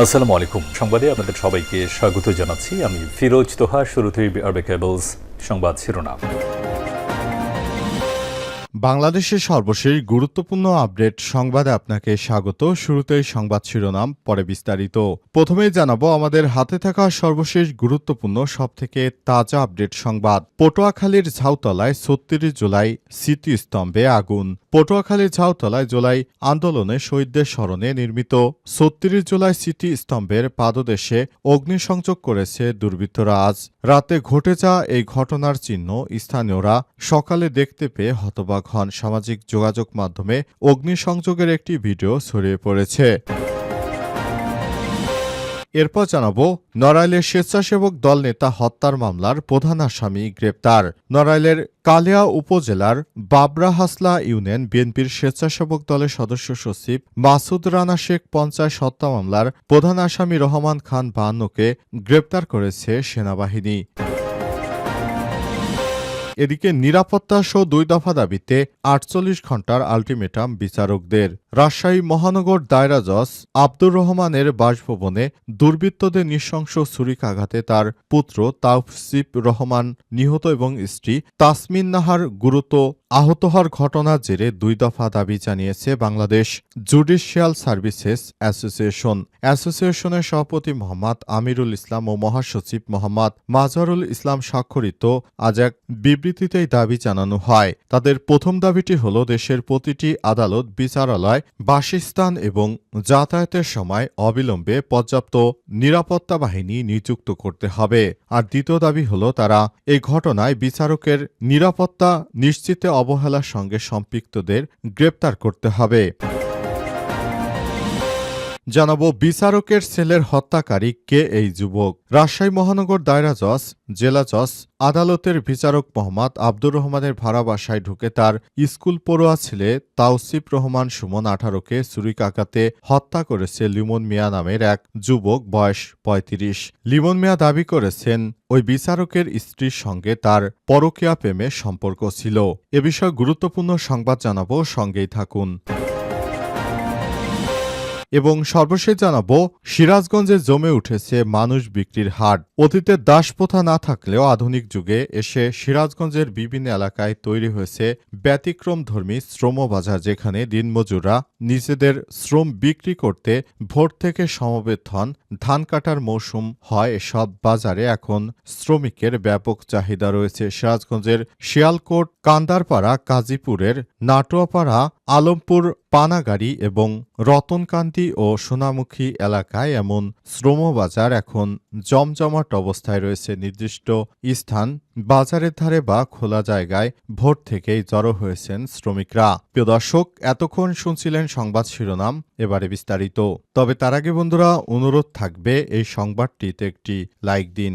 আসসালামু আলাইকুম। সংবাদে আপনাদের সবাইকে স্বাগত জানাচ্ছি। আমি ফিরোজ তোহা, শুরুতেই আরবে কেবলস সংবাদ শিরোনাম। বাংলাদেশের সর্বশেষ গুরুত্বপূর্ণ আপডেট সংবাদে আপনাকে স্বাগত। শুরুতেই সংবাদ শিরোনাম, পরে বিস্তারিত। প্রথমেই জানাব, আমাদের হাতে থাকা সর্বশেষ গুরুত্বপূর্ণ, সবথেকে তাজা আপডেট সংবাদ। পটুয়াখালীর ঝাউতলায় ছত্রিশ জুলাই স্মৃতিস্তম্ভে আগুন। পটুয়াখালীর ঝাউতলায় জুলাই আন্দোলনে শহীদদের স্মরণে নির্মিত ছত্রিশ জুলাই স্মৃতি স্তম্ভের পাদদেশে অগ্নিসংযোগ করেছে দুর্বৃত্তরা। আজ রাতে ঘটে যাওয়া এই ঘটনার চিহ্ন স্থানীয়রা সকালে দেখতে পেয়ে হতবাক হন। সামাজিক যোগাযোগ মাধ্যমে অগ্নিসংযোগের একটি ভিডিও ছড়িয়ে পড়েছে। এরপর জানাব, নড়াইলের স্বেচ্ছাসেবক দল নেতা হত্যার মামলার প্রধান আসামি গ্রেপ্তার। নড়াইলের কালিয়া উপজেলার বাবরা হাসলা ইউনিয়ন বিএনপির স্বেচ্ছাসেবক দলের সদস্য সচিব মাসুদ রানা শেখ পঞ্চায়েত হত্যা মামলার প্রধান আসামি রহমান খান বাহান্নকে গ্রেপ্তার করেছে সেনাবাহিনী। এদিকে নিরাপত্তা সহ দুই দফা দাবিতে আটচল্লিশ ঘণ্টার আলটিমেটাম বিচারকদের। রাজশাহী মহানগর দায়রা জজ আব্দুর রহমানের বাসভবনে দুর্বৃত্তদের নৃশংস ছুরিকাঘাতে তার পুত্র তাওফসিফ রহমান নিহত এবং স্ত্রী তাসমিন নাহার গুরুত্ব আহত হওয়ার ঘটনার জেরে দুই দফা দাবি জানিয়েছে বাংলাদেশ জুডিশিয়াল সার্ভিসেস অ্যাসোসিয়েশন। অ্যাসোসিয়েশনের সভাপতি মোহাম্মদ আমিরুল ইসলাম ও মহাসচিব মোহাম্মদ মাজহারুল ইসলাম স্বাক্ষরিত আজ এক বিবৃতিতেই দাবি জানানো হয়। তাদের প্রথম দাবিটি হল দেশের প্রতিটি আদালত, বিচারালয়, বাসস্থান এবং যাতায়াতের সময় অবিলম্বে পর্যাপ্ত নিরাপত্তা বাহিনী নিযুক্ত করতে হবে। আর দ্বিতীয় দাবি হল তারা এই ঘটনায় বিচারকের নিরাপত্তা নিশ্চিতে অবহেলার সঙ্গে সম্পৃক্তদের গ্রেপ্তার করতে হবে। জানাব বিচারকের ছেলের হত্যাকারী কে এই যুবক। রাজশাহী মহানগর দায়রা জজ, জেলা জজ, আদালতের বিচারক মোহাম্মদ আব্দুর রহমানের ভাড়া বাসায় ঢুকে তার স্কুল পড়ুয়া ছেলে তাওসিফ রহমান সুমন আঠারোকে ছুরিকাঘাতে হত্যা করেছে লিমন মিয়া নামের এক যুবক বয়স ৩৫ লিমন মিয়া দাবি করেছেন, ওই বিচারকের স্ত্রীর সঙ্গে তার পরকীয়া প্রেমে সম্পর্ক ছিল। এ বিষয়ে গুরুত্বপূর্ণ সংবাদ জানাব, সঙ্গেই থাকুন। এবং সর্বশেষ জানাব, সিরাজগঞ্জে জমে উঠেছে মানুষ বিক্রির হাট অতীতের দাসপ্রথা না থাকলেও আধুনিক যুগে এসে সিরাজগঞ্জের বিভিন্ন এলাকায় তৈরি হয়েছে ব্যতিক্রম ধর্মী শ্রম বাজার, যেখানে দিনমজুররা নিজেদের শ্রম বিক্রি করতে ভোর থেকে সমবেত হন। ধান কাটার মৌসুম হয় এসব বাজারে। এখন শ্রমিকের ব্যাপক চাহিদা রয়েছে সিরাজগঞ্জের শিয়ালকোট, কান্দারপাড়া, কাজীপুরের নাটোয়াপাড়া, আলমপুর, পানাগাড়ি এবং রতনকান্তি ও সোনামুখী এলাকায় এমন শ্রমবাজার এখন জমজমাট অবস্থায় রয়েছে। নির্দিষ্ট স্থান বাজারের ধারে বা খোলা জায়গায় ভোর থেকেই জড়ো হয়েছেন শ্রমিকরা। প্রিয় দর্শক, এতক্ষণ শুনছিলেন সংবাদ শিরোনাম, এবারে বিস্তারিত। তবে তার আগে বন্ধুরা, অনুরোধ থাকবে এই সংবাদটিতে একটি লাইক দিন।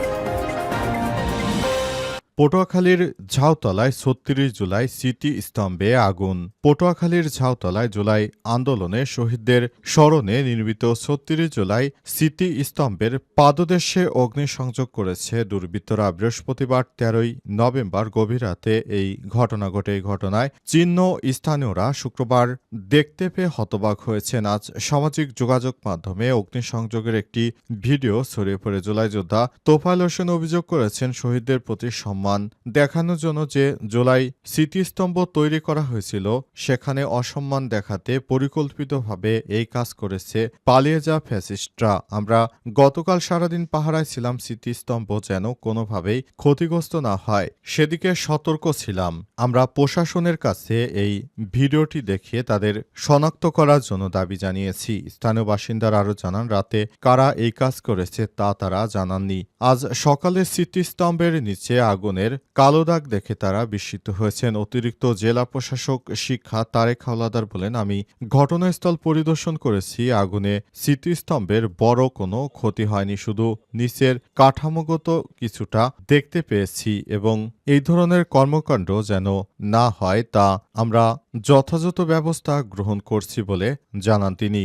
পটুয়াখালীর ঝাউতলায় ছত্রিশ জুলাই স্মৃতি স্তম্ভে আগুন। পটুয়াখালীর ঝাউতলায় জুলাই আন্দোলনে শহীদদের স্মরণে নির্মিত ছত্রিশ জুলাই স্মৃতি স্তম্ভের পাদদেশে অগ্নিসংযোগ করেছে দুর্বৃত্তরা। বৃহস্পতিবার তেরোই নভেম্বর গভীর রাতে এই ঘটনা ঘটে। ঘটনায় চিহ্ন স্থানীয়রা শুক্রবার দেখতে পেয়ে হতবাক হয়েছেন। আজ সামাজিক যোগাযোগ মাধ্যমে অগ্নিসংযোগের একটি ভিডিও ছড়িয়ে পড়ে। জুলাই যোদ্ধা তোফাইল হোসেন অভিযোগ করেছেন, শহীদদের প্রতি সম্মান দেখানোর জন্য যে জুলাই স্মৃতিস্তম্ভ তৈরি করা হয়েছিল, সেখানে অসম্মান দেখাতে পরিকল্পিতভাবে এই কাজ করেছে পালিয়ে যা ফ্যাসিস্টরা। আমরা গতকাল সারাদিন পাহারায় ছিলাম, স্মৃতিস্তম্ভ যেন কোনোভাবেই ক্ষতিগ্রস্ত না হয়। সেদিকে সতর্ক ছিলাম। আমরা প্রশাসনের কাছে এই ভিডিওটি দেখিয়ে তাদের শনাক্ত করার জন্য দাবি জানিয়েছি। স্থানীয় বাসিন্দারা আরও জানান, রাতে কারা এই কাজ করেছে তা তারা জানাননি। আজ সকালে স্মৃতিস্তম্ভের নিচে আগুনে ধরনের কালো দাগ দেখে তারা বিস্মিত হয়েছেন। অতিরিক্ত জেলা প্রশাসক শিক্ষা তারেক হাওলাদার বলেন, আমি ঘটনাস্থল পরিদর্শন করেছি। আগুনে স্মৃতিস্তম্ভের বড় কোনো ক্ষতি হয়নি। শুধু নিচের কাঠামোগত কিছুটা দেখতে পেয়েছি এবং এই ধরনের কর্মকাণ্ড যেন না হয় তা আমরা যথাযথ ব্যবস্থা গ্রহণ করছি বলে জানান তিনি।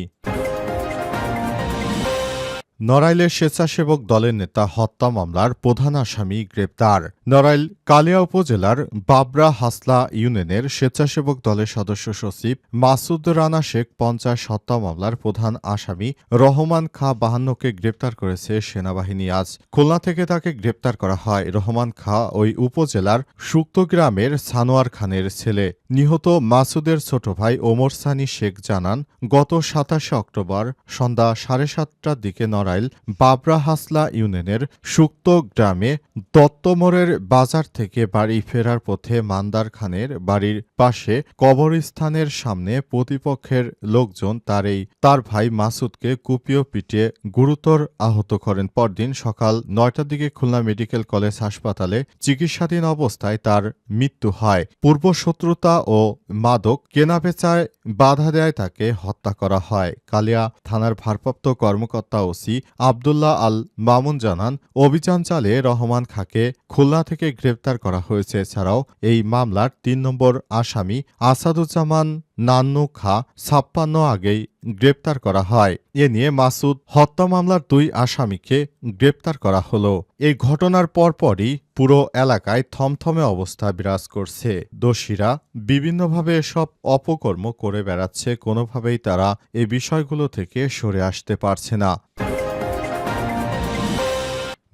নড়াইলের স্বেচ্ছাসেবক দলের নেতা হত্যা মামলার প্রধান আসামি গ্রেপ্তার। নড়াইল কালিয়া উপজেলার বাবরা হাসলা ইউনিয়নের স্বেচ্ছাসেবক দলের সদস্য সচিব মাসুদ রানা শেখ পঞ্চাশ হত্যা মামলার প্রধান আসামি রহমান খা বাহান্নকে গ্রেপ্তার করেছে সেনাবাহিনী আজ। খুলনা থেকে তাকে গ্রেপ্তার করা হয় রহমান খা ওই উপজেলার সুক্ত গ্রামের সানোয়ার খানের ছেলে। নিহত মাসুদের ছোট ভাই ওমর সানি শেখ জানান, গত সাতাশে অক্টোবর সন্ধ্যা সাড়ে সাতটার দিকে নড়াইল বাবরা হাসলা ইউনিয়নের সুক্ত গ্রামে দত্তমোড়ের বাজার থেকে বাড়ি ফেরার পথে মান্দার খানের বাড়ির পাশে কবরস্থানের সামনে প্রতিপক্ষের লোকজন তার এই, তার ভাই মাসুদকে কুপিয়ে পিটিয়ে গুরুতর আহত করেন। পরদিন সকাল নয়টার দিকে খুলনা মেডিকেল কলেজ হাসপাতালে চিকিৎসাধীন অবস্থায় তার মৃত্যু হয়। পূর্ব শত্রুতা ও মাদক কেনাবেচায় বাধা দেয় তাকে হত্যা করা হয়। কালিয়া থানার ভারপ্রাপ্ত কর্মকর্তা ওসি আবদুল্লাহ আল মামুন জানান, অভিযান চালিয়ে রহমান খাকে খুলনা থেকে গ্রেপ্তার করা হয়েছে। এছাড়াও এই মামলার তিন নম্বর আসামি আসাদুজ্জামান নান্নু খা ছাপ্পান্ন আগেই গ্রেপ্তার করা হয়। এ নিয়ে মাসুদ, হত্যা মামলার দুই আসামিকে গ্রেপ্তার করা হলো। এই ঘটনার পরপরই পুরো এলাকায় থমথমে অবস্থা বিরাজ করছে। দোষীরা বিভিন্নভাবে এসব অপকর্ম করে বেড়াচ্ছে, কোনোভাবেই তারা এই বিষয়গুলো থেকে সরে আসতে পারছে না।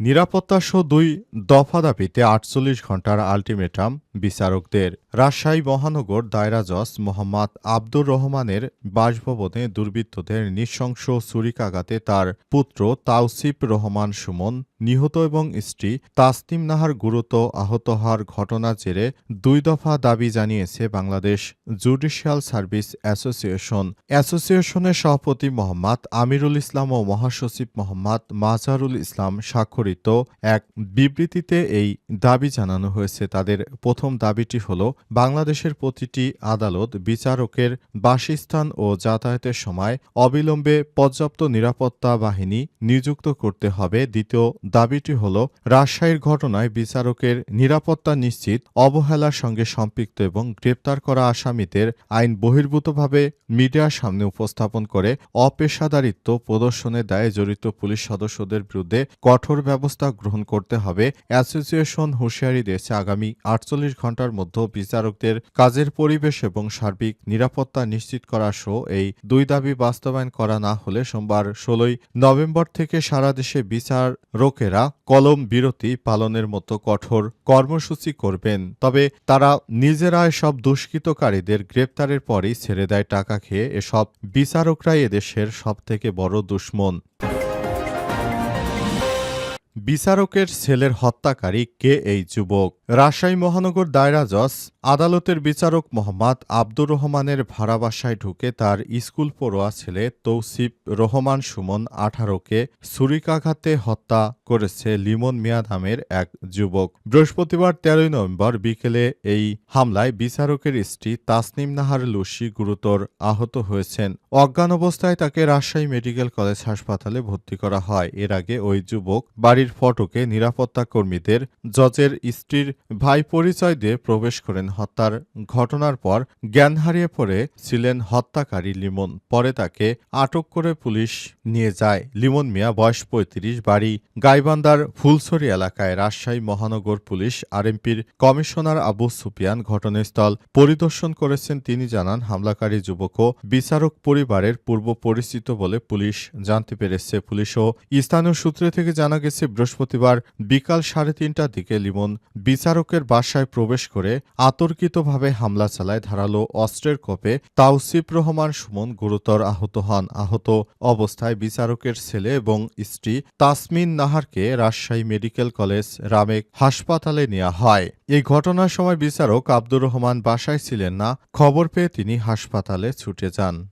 নিরাপত্তাসহ দুই দফা দাবিতে আটচল্লিশ ঘণ্টার আলটিমেটাম বিচারকদের রাজশাহী মহানগর দায়রা জজ মোহাম্মদ আব্দুর রহমানের বাসভবনে দুর্বৃত্তদের নৃশংস ছুরিকাঘাতে তার পুত্র তাওসিফ রহমান সুমন, নিহত এবং স্ত্রী তাসনিম নাহার গুরুতর আহত হওয়ার ঘটনার জেরে দুই দফা দাবি জানিয়েছে বাংলাদেশ জুডিশিয়াল সার্ভিস অ্যাসোসিয়েশন। অ্যাসোসিয়েশনের সভাপতি মোহাম্মদ আমিরুল ইসলাম ও মহাসচিব মোহাম্মদ মাজারুল ইসলাম স্বাক্ষরিত এক বিবৃতিতে এই দাবি জানানো হয়েছে। তাদের প্রথম দাবিটি হল বাংলাদেশের প্রতিটি আদালত বিচারকের বাসস্থান ও যাতায়াতের সময় অবিলম্বে পর্যাপ্ত নিরাপত্তা বাহিনী নিযুক্ত করতে হবে। দ্বিতীয় দাবিটি হল, রাজশাহীর ঘটনায় বিচারকের নিরাপত্তা নিশ্চিত, অবহেলার সঙ্গে সম্পৃক্ত এবং গ্রেপ্তার করা আসামিদের আইন বহির্ভূতভাবে মিডিয়ার সামনে উপস্থাপন করে অপেশাদারিত্ব প্রদর্শনের দায়ে জড়িত পুলিশ সদস্যদের বিরুদ্ধে কঠোর ব্যবস্থা গ্রহণ করতে হবে। অ্যাসোসিয়েশন হুঁশিয়ারি দিয়েছে, আগামী আটচল্লিশ ঘণ্টার মধ্যে বিচারকদের কাজের পরিবেশ এবং সার্বিক নিরাপত্তা নিশ্চিত করা সহ এই দুই দাবি বাস্তবায়ন করা না হলে সোমবার ষোলোই নভেম্বর থেকে সারা দেশে বিচারকেরা কলম বিরতি পালনের মতো কঠোর কর্মসূচি করবেন। তবে তারা নিজেরা এসব দুষ্কৃতকারীদের গ্রেপ্তারের পরই ছেড়ে দেয় টাকা খেয়ে এসব বিচারকরাই এদেশের সবথেকে বড় দুশ্মন। বিচারকের ছেলের হত্যাকারী কে এই যুবক? রাজশাহী মহানগর দায়রা জজ আদালতের বিচারক মোহাম্মদ আব্দুর রহমানের ভাড়া বাসায় ঢুকে তার স্কুল পড়োয়া ছেলে তৌসিফ রহমান সুমন আঠারোকে ছুরিকাঘাতে হত্যা করেছে লিমন মিয়া নামের এক যুবক। বৃহস্পতিবার তেরোই নভেম্বর বিকেলে এই হামলায় বিচারকের স্ত্রী তাসনিম নাহার লুসি গুরুতর আহত হয়েছেন। অজ্ঞান অবস্থায় তাকে রাজশাহী মেডিকেল কলেজ হাসপাতালে ভর্তি করা হয়। এর আগে ওই যুবক বাড়ির ফটকে নিরাপত্তা কর্মীদের জজের স্ত্রীর ভাই পরিচয় দিয়ে প্রবেশ করেন হত্যার ঘটনার পর জ্ঞান হারিয়ে পড়ে ছিলেন হত্যাকারী লিমন। পরে তাকে আটক করে পুলিশ নিয়ে যায়। লিমন মিয়া বয়স পঁয়ত্রিশ, বাড়ি গাইবান্দার ফুলছড়ি এলাকায় রাজশাহী মহানগর পুলিশ আরএমপির কমিশনার আবু সুপিয়ান ঘটনাস্থল পরিদর্শন করেছেন। তিনি জানান, হামলাকারী যুবকও বিচারক পরিবারের পূর্ব পরিচিত বলে পুলিশ জানতে পেরেছে। পুলিশ ও স্থানীয় সূত্রে থেকে জানা গেছে, বৃহস্পতিবার বিকাল সাড়ে তিনটার দিকে লিমন বিচারকের বাসায় প্রবেশ করে আতর্কিতভাবে হামলা চালায় ধারালো অস্ত্রের কোপে তাওসিফ রহমান সুমন গুরুতর আহত হন। আহত অবস্থায় বিচারকের ছেলে এবং স্ত্রী তাসমিন নাহারকে রাজশাহী মেডিকেল কলেজ, রামেক হাসপাতালে নেওয়া হয়। এই ঘটনার সময় বিচারক আব্দুর রহমান বাসায় ছিলেন না। খবর পেয়ে তিনি হাসপাতালে ছুটে যান।